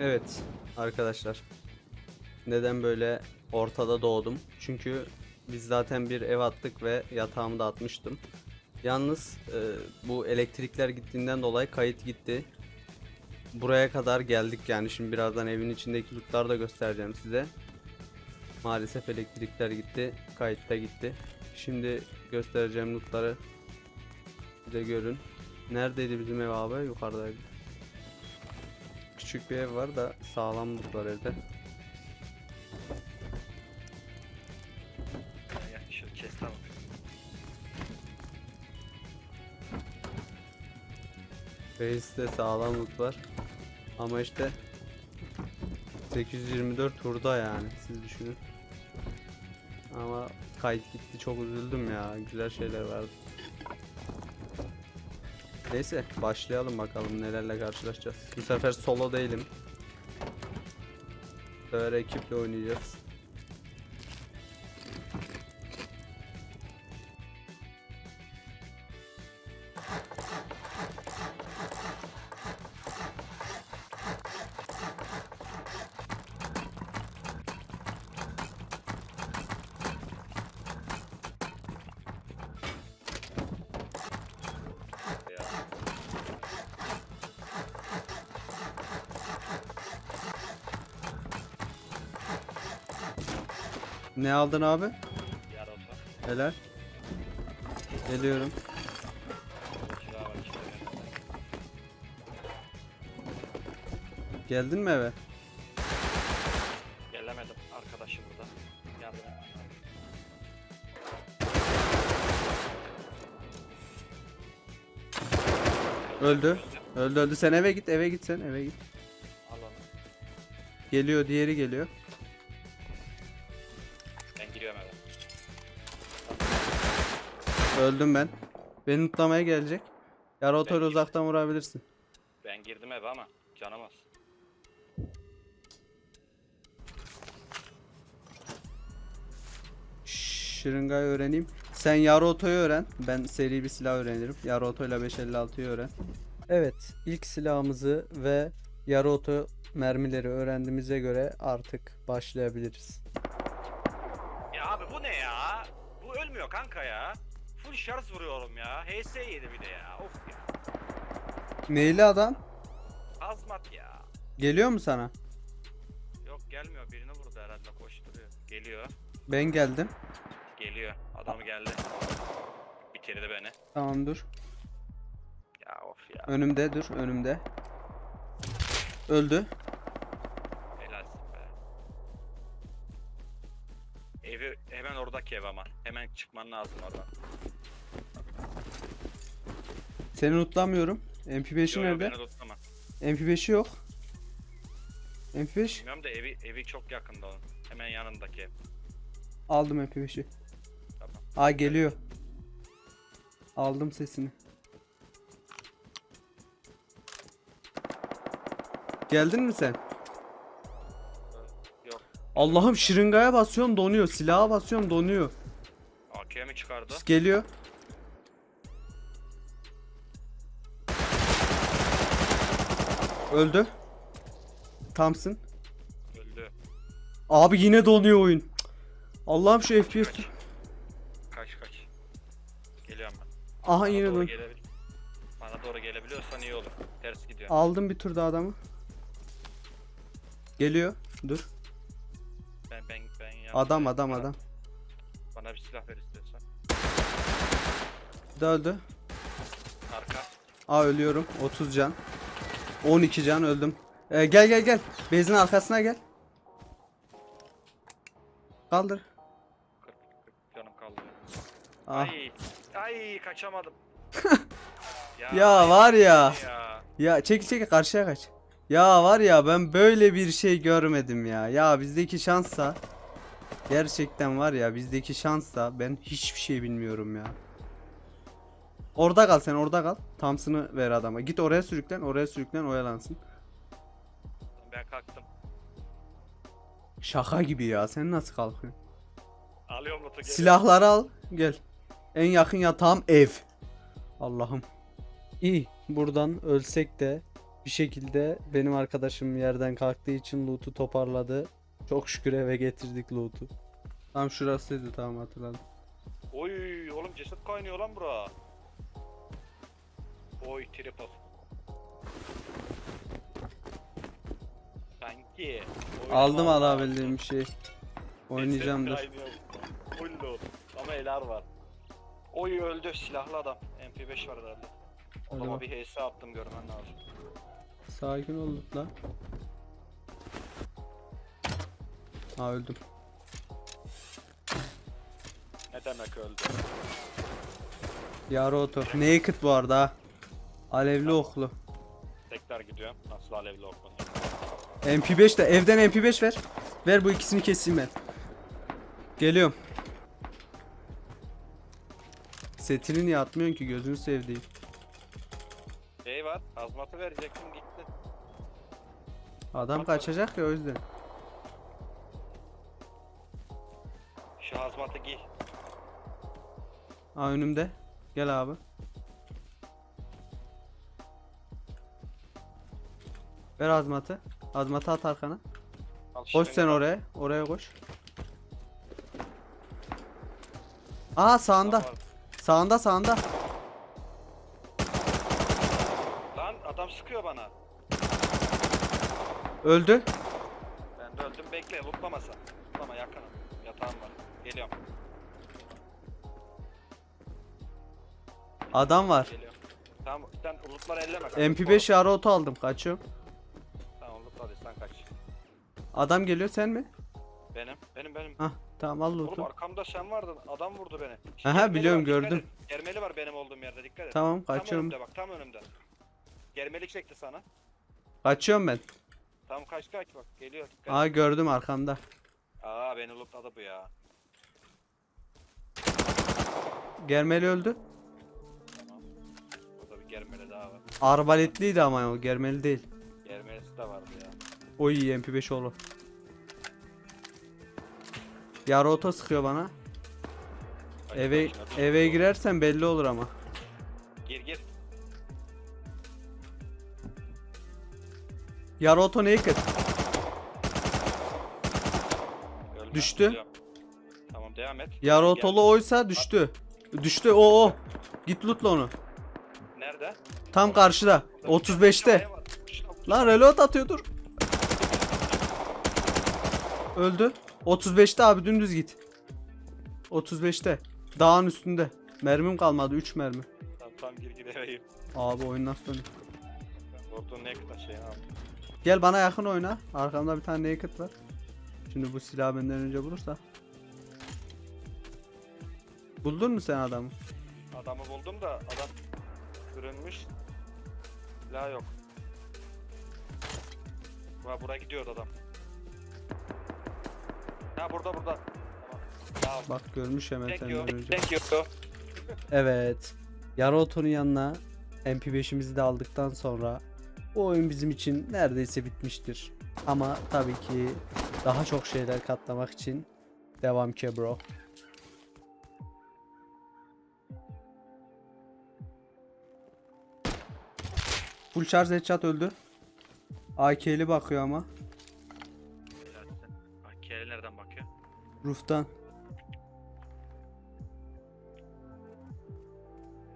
Evet arkadaşlar. Neden böyle ortada doğdum? Çünkü biz zaten bir ev attık ve yatağımı da atmıştım. Yalnız e, bu elektrikler gittiğinden dolayı kayıt gitti. Buraya kadar geldik yani şimdi birazdan evin içindeki lootları da göstereceğim size. Maalesef elektrikler gitti, kayıt da gitti. Şimdi göstereceğim lootları size görün. Neredeydi bizim ev abi? Yukarıdaydı. Küçük bir ev var da sağlamlık var evde. Ya şu chest'e bak. Base'de sağlamlık var. Ama işte 824 hurda yani siz düşünün. Ama kayıt gitti çok üzüldüm ya. Güzel şeyler vardı. Neyse başlayalım bakalım nelerle karşılaşacağız. Bu sefer solo değilim. Bu ekiple oynayacağız. Ne aldın abi? Helal. Geliyorum. Geldin mi eve? Gelemedim. Arkadaşım burada. Et. Öldü. Öldü öldü. Sen eve git, eve git sen, eve git. Al onu. Geliyor, diğeri geliyor. Öldüm ben. Beni mutlamaya gelecek. Yara otoyla uzaktan vurabilirsin. Ben girdim eve ama canım az. Şırıngayı öğreneyim. Sen Yara otoyu öğren. Ben seri bir silah öğrenirim. Yara otoyla 556'yı öğren. Evet, ilk silahımızı ve Yara oto mermileri öğrendiğimize göre artık başlayabiliriz. Ya abi bu ne ya? Bu ölmüyor kanka ya. Full şarj vuruyorum ya. HS yedi bir de ya. Of ya. Neyli adam? Azmat ya. Geliyor mu sana? Yok gelmiyor. Birini vurdu herhalde koşturuyor. Geliyor. Ben geldim. Geliyor. Adam geldi. Bitirdi beni. Tamam dur. Ya of ya. Önümde dur, önümde. Öldü. Helalsin be. Evi hemen oradaki ev ama. Hemen çıkman lazım oradan. Seni unutlamıyorum. MP5'i Yo, yo, nerede? beni tutlama. MP5'i yok. MP5 Bilmiyorum da evi evi çok yakında onun. Hemen yanındaki ev. aldım MP5'i. Tamam. Aa geliyor. Aldım sesini. Geldin mi sen? Yok. Allah'ım şırıngaya basıyorum donuyor. Silaha basıyorum donuyor. AK'ye mi çıkardı? Geliyor. Öldü. Thompson. Öldü. Abi yine donuyor oyun. Cık. Allah'ım şu FPS. Kaç. Kaç kaç. Geliyorum ben. Aha Bana yine don. gelebil- Bana doğru gelebiliyorsan iyi olur. Ters gidiyor. Aldım bir turda adamı. Geliyor. Dur. Ben ben ben ya. Adam adam bana, adam. Bana bir silah ver istiyorsan. Bir de öldü. Arka. Aa ölüyorum. 30 can. 12 can öldüm. Ee, gel gel gel. Bezin arkasına gel. Kaldır. 40, 40 canım kaldı. Ah. Ay. Ay kaçamadım. Ya var ya. Ya. Ya çek çek karşıya kaç. Ya var ya ben böyle bir şey görmedim ya. Ya bizdeki şansa gerçekten var ya bizdeki şansa ben hiçbir şey bilmiyorum ya. Orada kal sen orada kal. Thompson'ı ver adama. Git oraya sürüklen oraya sürüklen oyalansın. Ben kalktım. Şaka gibi ya sen nasıl kalkıyorsun? Alıyorum loot'u geliyorum. Silahları al gel. En yakın yatağım ev. Allah'ım. İyi buradan ölsek de Bir şekilde benim arkadaşım yerden kalktığı için loot'u toparladı. Çok şükür eve getirdik loot'u. Tam şurasıydı tamam hatırladım. Oy oğlum ceset kaynıyor lan bura. Oy tripod. Sanki. Aldım alabildiğim bir şey. Oynayacağım dur. Full load. Ama elar var. Oy öldü silahlı adam. MP5 var herhalde. Adama bir HS attım görmen lazım. Sakin ol lan. Ha öldüm. Ne demek öldü? Yarı oto. Naked bu arada ha. Alevli oklu. Tekrar gidiyorum. Nasıl alevli okunuyor? MP5 de evden MP5 ver. Ver bu ikisini keseyim ben. Geliyorum. Setini niye atmıyorsun ki gözünü sevdiğim. Şey var. Hazmatı verecektim gitti. Adam kaçacak ya o yüzden. Şu hazmatı giy. Ha önümde. Gel abi. Ver azmatı. Azmatı at arkana. Al Koş şırınga sen oraya. Oraya koş. Aa sağında. Adam var. Sağında sağında. Lan adam sıkıyor bana. Öldü. Ben de öldüm bekle lootlamasa. Lootlama yakınım. Yatağım var. Geliyorum. Adam var. Geliyorum. Tamam sen lootları elleme. kanka. MP5 yarı oto aldım. Kaçıyorum. Tamam. Adam geliyor sen mi? Benim. Benim benim. Hah tamam al Oğlum loot'u. arkamda sen vardın. Adam vurdu beni. Aha, Germeli biliyorum, var, dikkat gördüm. et. Germeli var benim olduğum yerde dikkat et. Tamam Tam kaçıyorum. önümde bak tam önümde. Germelik çekti sana. Kaçıyorum ben. Tam kaç kaç bak geliyor dikkat et. Aa gördüm arkamda. Aa beni lootladı bu ya. Germeli öldü. Tamam. Burada bir germeli daha var. Arbaletliydi ama o germeli değil. Germelisi de vardı ya. O iyi MP5 oğlu. Yarı oto sıkıyor bana. Eve eve girersen belli olur ama. Gir gir. Yarı oto naked. Ölme, Düştü. Tamam devam et. Yarı Gel. otolu oysa düştü. Düştü o o. Git lootla onu. Nerede? Tam karşıda. 35'te. Lan reload atıyor dur. Öldü. 35'te abi dümdüz git. 35'te. Dağın üstünde. Mermim kalmadı 3 mermi. Tamam tamam gir gir. Abi oyun nasıl dönüyor? Vurduğun ne kadar şey abi. Gel bana yakın oyna. Arkamda bir tane naked var. Şimdi bu silahı benden önce bulursa. Buldun mu sen adamı? Adamı buldum da adam sürünmüş. Silah yok. Va buraya gidiyor adam. Ha burada burada. Tamam. Bak görmüş hemen Thank senden you. önce. Thank you. Evet. Yarı otonun yanına MP5'imizi de aldıktan sonra bu oyun bizim için neredeyse bitmiştir. Ama tabii ki daha çok şeyler katlamak için devam ki bro. Full charge headshot öldü. AK'li bakıyor ama.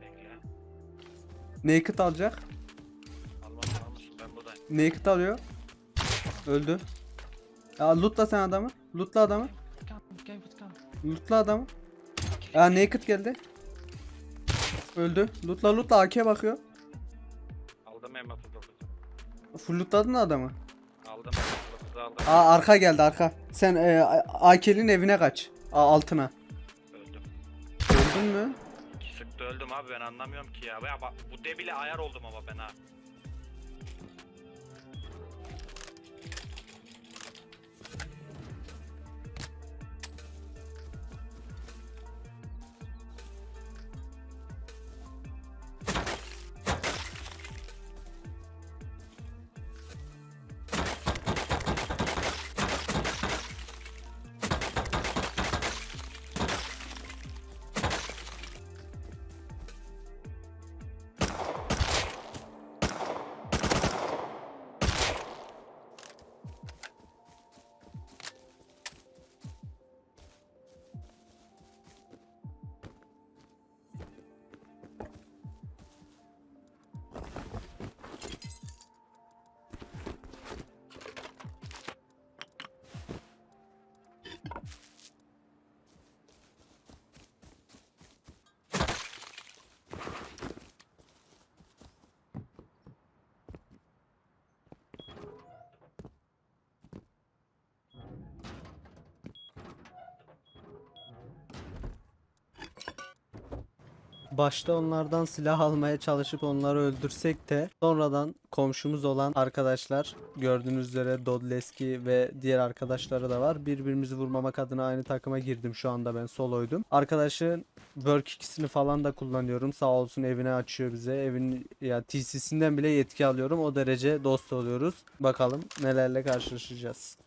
Bekle. Naked alacak. Ben buradayım. Naked alıyor. Öldü. Ya lootla sen adamı. Lootla adamı. Lootla adamı. Ya Naked geldi. Öldü. Lootla lootla AK bakıyor. Aldım M39'u. Full lootladın mı adamı? Aldım M39'u aldım. Aa arka geldi arka. Sen e, AK'nin evine kaç. Aa, altına. Öldüm. Öldün mü? Sıktı öldüm abi ben anlamıyorum ki ya. Ya bak bu debile ayar oldum ama ben ha. Başta onlardan silah almaya çalışıp onları öldürsek de sonradan komşumuz olan arkadaşlar gördüğünüz üzere Dodleski ve diğer arkadaşları da var. Birbirimizi vurmamak adına aynı takıma girdim şu anda ben soloydum. Arkadaşın Work ikisini falan da kullanıyorum. Sağ olsun evine açıyor bize. Evin ya TC'sinden bile yetki alıyorum. O derece dost oluyoruz. Bakalım nelerle karşılaşacağız.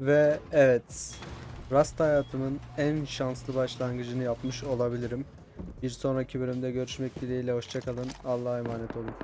Ve evet. Rust hayatımın en şanslı başlangıcını yapmış olabilirim. Bir sonraki bölümde görüşmek dileğiyle hoşçakalın. Allah'a emanet olun.